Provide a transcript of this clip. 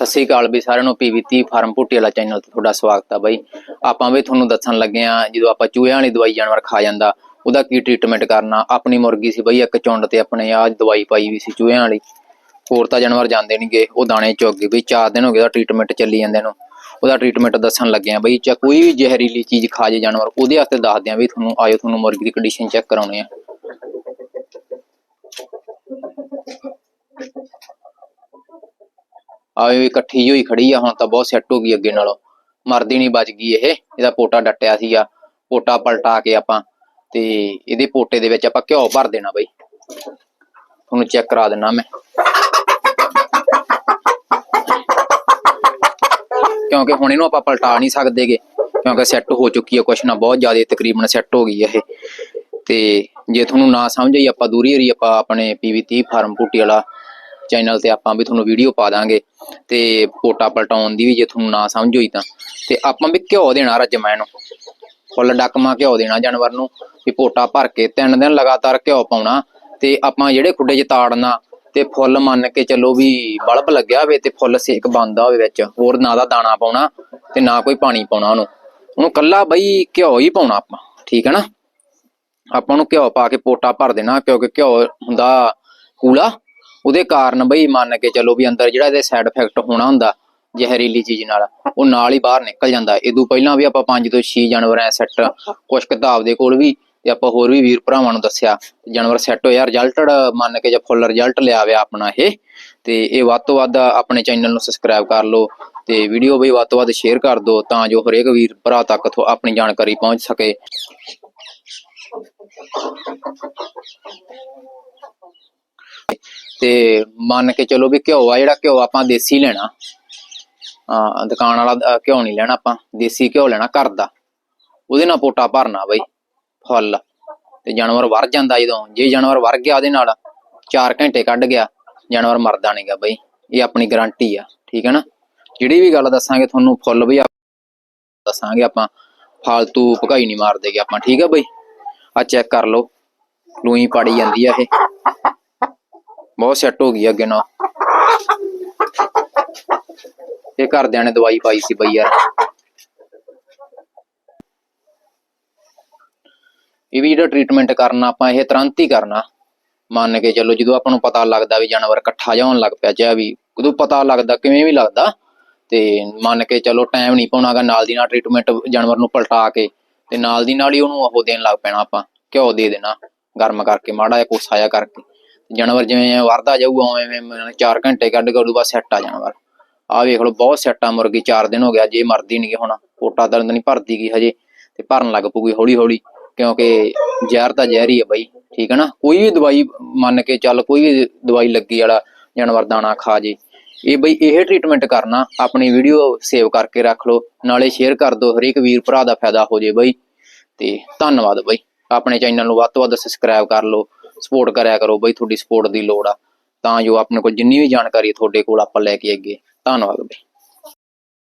ਸਤਿ ਸ੍ਰੀ ਅਕਾਲ ਵੀ ਸਾਰਿਆਂ ਨੂੰ ਪੀਵੀਤੀ ਫਾਰਮ ਪੁੱਟੀ ਵਾਲਾ ਚੈਨਲ ਤੇ ਤੁਹਾਡਾ ਸਵਾਗਤ ਆ ਬਾਈ। ਆਪਾਂ ਵੀ ਤੁਹਾਨੂੰ ਦੱਸਣ ਲੱਗੇ ਆ ਜਦੋਂ ਆਪਾਂ ਚੂਹਿਆਂ ਵਾਲੀ ਦਵਾਈ ਜਾਨਵਰ ਖਾ ਜਾਂਦਾ, ਉਹਦਾ ਕੀ ਟ੍ਰੀਟਮੈਂਟ ਕਰਨਾ? ਆਪਣੀ ਮੁਰਗੀ ਸੀ ਬਈ ਇੱਕ ਚੁੰਡ ਤੇ ਆਪਣੇ ਆਹ ਦਵਾਈ ਪਾਈ ਵੀ ਸੀ ਚੂਹਿਆਂ ਵਾਲੀ। ਹੋਰ ਤਾਂ ਜਾਨਵਰ ਜਾਂਦੇ ਨਹੀਂਗੇ ਉਹ ਦਾਣੇ ਚੁੱਕ ਗਏ ਬਈ 4 ਦਿਨ ਹੋ ਗਏ ਉਹਦਾ ਟ੍ਰੀਟਮੈਂਟ ਚੱਲੀ ਜਾਂਦੇ ਨੂੰ। ਉਹਦਾ ਟ੍ਰੀਟਮੈਂਟ ਦੱਸਣ ਲੱਗੇ ਆ ਬਈ ਚਾ ਕੋਈ ਵੀ ਜ਼ਹਿਰੀਲੀ ਚੀਜ਼ ਖਾ ਜੇ ਜਾਨਵਰ, ਉਹਦੇ ਵਾਸਤੇ ਦੱਸਦੇ ਆ ਵੀ ਤੁਹਾਨੂੰ, ਆਇਓ ਤੁਹਾਨੂੰ ਮੁਰਗੀ ਦੀ ਕੰਡੀਸ਼ਨ ਚੈੱਕ ਕਰਾਉਣੀ ਆ ਆਵੇ ਇਕੱਠੀ ਹੋਈ ਖੜੀ ਆ, ਹੁਣ ਤਾਂ ਬਹੁਤ ਸੈੱਟ ਹੋ ਗਈ ਅੱਗੇ ਨਾਲੋਂ। ਮਰਦੀ ਨਹੀਂ ਬਚ ਗਈ ਇਹ, ਇਹਦਾ ਪੋਟਾ ਡੱਟਿਆ ਸੀਗਾ। ਪੋਟਾ ਪਲਟਾ ਕੇ ਆਪਾਂ, ਤੇ ਇਹਦੇ ਪੋਟੇ ਦੇ ਵਿੱਚ ਆਪਾਂ ਘਿਓ ਭਰ ਦੇਣਾ ਬਈ। ਤੁਹਾਨੂੰ ਚੈੱਕ ਕਰਾ ਦਿੰਨਾ ਮੈਂ। ਕਿਉਂਕਿ ਹੁਣ ਇਹਨੂੰ ਆਪਾਂ ਪਲਟਾ ਨਹੀਂ ਸਕਦੇਗੇ, ਕਿਉਂਕਿ ਸੈੱਟ ਹੋ ਚੁੱਕੀ ਹੈ ਕੁਛ ਨਾ, ਬਹੁਤ ਜ਼ਿਆਦਾ ਤਕਰੀਬਨ ਸੈੱਟ ਹੋ ਗਈ ਹੈ ਇਹ। ਤੇ ਜੇ ਤੁਹਾਨੂੰ ਨਾ ਸਮਝ ਆਈ ਆਪਾਂ ਦੂਰੀ ਹਰੀ, ਆਪਾਂ ਆਪਣੇ ਪੀਵੀ30 ਫਾਰਮ ਪੁੱਟੀ ਵਾਲਾ ਚੈਨਲ ਤੇ ਆਪਾਂ ਵੀ ਤੁਹਾਨੂੰ ਵੀਡੀਓ ਪਾ ਦਾਂਗੇ ਤੇ ਪੋਟਾ ਪਲਟਾਉਣ ਦੀ ਵੀ ਜੇ ਤੁਹਾਨੂੰ ਨਾ ਸਮਝ ਹੋਈ ਤਾਂ। ਤੇ ਆਪਾਂ ਵੀ ਘਿਓ ਦੇਣਾ ਰਜਮਾ ਨੂੰ। ਫੁੱਲ ਡੱਕਮਾ ਘਿਓ ਦੇਣਾ ਜਾਨਵਰ ਨੂੰ ਵੀ ਪੋਟਾ ਭਰ ਕੇ ਤਿੰਨ ਦਿਨ ਲਗਾਤਾਰ ਘਿਓ ਪਾਉਣਾ ਤੇ ਆਪਾਂ ਜਿਹੜੇ ਖੁੱਡੇ 'ਚ ਤਾੜਨਾ ਤੇ ਫੁੱਲ ਮੰਨ ਕੇ ਚੱਲੋ ਵੀ ਬਲਬ ਲੱਗਿਆ ਹੋਵੇ ਤੇ ਫੁੱਲ ਸੇਕ ਬੰਦਾ ਹੋਵੇ ਵਿੱਚ, ਹੋਰ ਨਾ ਦਾ ਦਾਣਾ ਪਾਉਣਾ ਤੇ ਨਾ ਕੋਈ ਪਾਣੀ ਪਾਉਣਾ ਉਹਨੂੰ। ਉਹਨੂੰ ਕੱਲਾ ਬਈ ਘਿਓ ਹੀ ਪਾਉਣਾ ਆਪਾਂ, ਠੀਕ ਹੈ ਨਾ? ਆਪਾਂ ਨੂੰ ਘਿਓ ਪਾ ਕੇ ਪੋਟਾ ਭਰ ਦੇਣਾ ਕਿਉਂਕਿ ਘਿਓ ਹੁੰਦਾ ਕੂਲਾ ਉਹਦੇ ਕਾਰਨ ਬਈ ਮੰਨ ਕੇ ਚੱਲੋ ਵੀ ਅੰਦਰ ਜਿਹੜਾ ਇਹਦੇ ਸਾਈਡ ਇਫੈਕਟ ਹੋਣਾ ਹੁੰਦਾ, ਜ਼ਹਿਰੀਲੀ ਚੀਜ਼ ਨਾਲ, ਉਹ ਨਾਲ ਹੀ ਬਾਹਰ ਨਿਕਲ ਜਾਂਦਾ। ਇਦੋਂ ਪਹਿਲਾਂ ਵੀ ਆਪਾਂ 5 ਤੋਂ 6 ਜਾਨਵਰ ਐ ਸੈੱਟ ਕੁਛ ਕਿਤਾਬ ਦੇ ਕੋਲ ਵੀ, ਤੇ ਆਪਾਂ ਹੋਰ ਵੀ ਵੀਰ ਭਰਾਵਾਂ ਨੂੰ ਦੱਸਿਆ, ਜਾਨਵਰ ਸੈੱਟ ਹੋਇਆ ਰਿਜ਼ਲਟਡ ਮੰਨ ਕੇ ਜਾਂ ਫੁੱਲ ਰਿਜ਼ਲਟ ਲਿਆ ਹੋਇਆ ਆਪਣਾ ਇਹ। ਤੇ ਇਹ ਵੱਧ ਤੋਂ ਵੱਧ ਆਪਣੇ ਚੈਨਲ ਨੂੰ ਸਬਸਕ੍ਰਾਈਬ ਕਰ ਲਓ, ਤੇ ਵੀਡੀਓ ਵੀ ਵੱਧ ਤੋਂ ਵੱਧ ਸ਼ੇਅਰ ਕਰ ਦਿਓ ਤਾਂ ਜੋ ਹਰੇਕ ਵੀਰ ਭਰਾ ਤੱਕ ਥੋ- ਆਪਣੀ ਜਾਣਕਾਰੀ ਪਹੁੰਚ ਸਕੇ। ਤੇ ਮੰਨ ਕੇ ਚਲੋ ਵੀ ਘਿਓ ਆ, ਜਿਹੜਾ ਘਿਓ ਆਪਾਂ ਦੇਸੀ ਲੈਣਾ। ਆ ਦੁਕਾਨ ਵਾਲਾ ਘਿਓ ਨਹੀਂ ਲੈਣਾ ਆਪਾਂ, ਦੇਸੀ ਘਿਓ ਲੈਣਾ ਘਰ ਦਾ। ਉਹਦੇ ਨਾਲ ਪੋਟਾ ਭਰਨਾ ਬਈ, ਫੁੱਲ। ਤੇ ਜਾਨਵਰ ਵਰ ਜਾਂਦਾ ਜਦੋਂ, ਜੇ ਜਾਨਵਰ ਵਰ ਗਿਆ ਉਹਦੇ ਨਾਲ 4 ਘੰਟੇ ਕੱਢ ਗਿਆ, ਜਾਨਵਰ ਮਰਦਾ ਨਹੀਂਗਾ ਬਈ। ਇਹ ਆਪਣੀ ਗਾਰੰਟੀ ਆ, ਠੀਕ ਹੈ ਨਾ? ਜਿਹੜੀ ਵੀ ਗੱਲ ਦੱਸਾਂਗੇ ਤੁਹਾਨੂੰ, ਫੁੱਲ ਬਈ ਦੱਸਾਂਗੇ ਆਪਾਂ। ਫਾਲਤੂ ਭਗਾਈ ਨਹੀਂ ਮਾਰਦੇਗੇ ਆਪਾਂ, ਠੀਕ ਆ ਬਈ? ਆ ਚੈੱਕ ਕਰ ਲਓ। ਲੂਈ ਪਾੜੀ ਜਾਂਦੀ ਆ ਇਹ। ਬਹੁਤ ਸੈੱਟ ਹੋ ਗਈ ਅੱਗੇ ਨਾਲ। ਇਹ ਘਰਦਿਆਂ ਨੇ ਦਵਾਈ ਪਾਈ ਸੀ ਬਈ ਯਾਰ। ਇਹ ਵੀ ਜਿਹੜਾ ਟ੍ਰੀਟਮੈਂਟ ਕਰਨਾ, ਆਪਾਂ ਇਹ ਤੁਰੰਤ ਹੀ ਕਰਨਾ। ਮੰਨ ਕੇ ਚੱਲੋ, ਜਦੋਂ ਆਪਾਂ ਨੂੰ ਪਤਾ ਲੱਗਦਾ ਵੀ ਜਾਨਵਰ ਇਕੱਠਾ ਜਾਉਣ ਲੱਗ ਪਿਆ ਚਾਹੇ ਵੀ ਉਦੋਂ ਪਤਾ ਲੱਗਦਾ, ਕਿਵੇਂ ਵੀ ਲੱਗਦਾ, ਤੇ ਮੰਨ ਕੇ ਚੱਲੋ ਟਾਈਮ ਨਹੀਂ ਪਾਉਣਾਗਾ ਨਾਲ ਦੀ ਨਾਲ ਟ੍ਰੀਟਮੈਂਟ ਜਾਨਵਰ ਨੂੰ ਪਲਟਾ ਕੇ, ਤੇ ਨਾਲ ਦੀ ਨਾਲ ਹੀ ਉਹਨੂੰ ਉਹ ਦੇਣ ਲੱਗ ਪੈਣਾ ਆਪਾਂ, ਘਿਓ ਦੇ ਦੇਣਾ, ਗਰਮ ਕਰਕੇ, ਮਾੜਾ ਜਿਹਾ ਕੋਸਾ ਜਿਹਾ ਕਰਕੇ। ਜਾਨਵਰ ਜਿਵੇਂ ਵਰਦਾ ਜਾਊਗਾ ਉਵੇਂ ਉਵੇਂ 4 ਘੰਟੇ ਕੱਢ ਕੇ ਉਦੋਂ ਬਾਅਦ ਸੈੱਟ ਆ ਜਾਨਵਰ। ਆਹ ਵੇਖ ਲਓ, ਬਹੁਤ ਸੈੱਟ ਆ ਮੁਰਗੀ 4 ਦਿਨ ਹੋ ਗਿਆ, ਜੇ ਮਰਦੀ ਨਹੀਂ ਹੁਣ। ਪੋਟਾ ਦਰਦ ਨਹੀਂ ਭਰਦੀ ਗਈ ਹਜੇ, ਤੇ ਭਰਨ ਲੱਗ ਪੂਗੀ ਹੌਲੀ ਹੌਲੀ ਕਿਉਂਕਿ ਜ਼ਹਿਰ ਤਾਂ ਜ਼ਹਿਰ ਹੀ ਹੈ ਬਾਈ, ਠੀਕ ਹੈ ਨਾ? ਕੋਈ ਵੀ ਦਵਾਈ ਮੰਨ ਕੇ ਚੱਲ, ਕੋਈ ਵੀ ਦਵਾਈ ਲੱਗੀ ਵਾਲਾ ਜਾਨਵਰ ਦਾਣਾ ਖਾ ਜੇ। ਇਹ ਬਈ ਇਹ ਟ੍ਰੀਟਮੈਂਟ ਕਰਨਾ, ਆਪਣੀ ਵੀਡੀਓ ਸੇਵ ਕਰਕੇ ਰੱਖ ਲਓ, ਨਾਲੇ ਸ਼ੇਅਰ ਕਰ ਦਿਓ, ਹਰੇਕ ਵੀਰ ਭਰਾ ਦਾ ਫਾਇਦਾ ਹੋ ਜੇ ਬਈ। ਤੇ ਧੰਨਵਾਦ ਬਈ, ਆਪਣੇ ਚੈਨਲ ਨੂੰ ਵੱਧ ਤੋਂ ਵੱਧ ਸਬਸਕ੍ਰਾਈਬ ਕਰ ਲਓ। ਸਪੋਰਟ ਕਰਿਆ ਕਰੋ ਬਈ ਤੁਹਾਡੀ ਸਪੋਰਟ ਦੀ ਲੋੜ ਆ। ਤਾਂ ਜੋ ਆਪਣੇ ਕੋਲ ਜਿੰਨੀ ਵੀ ਜਾਣਕਾਰੀ ਤੁਹਾਡੇ ਕੋਲ ਆਪਾਂ ਲੈ ਕੇ ਅੱਗੇ ਧੰਨਵਾਦ ਬਈ।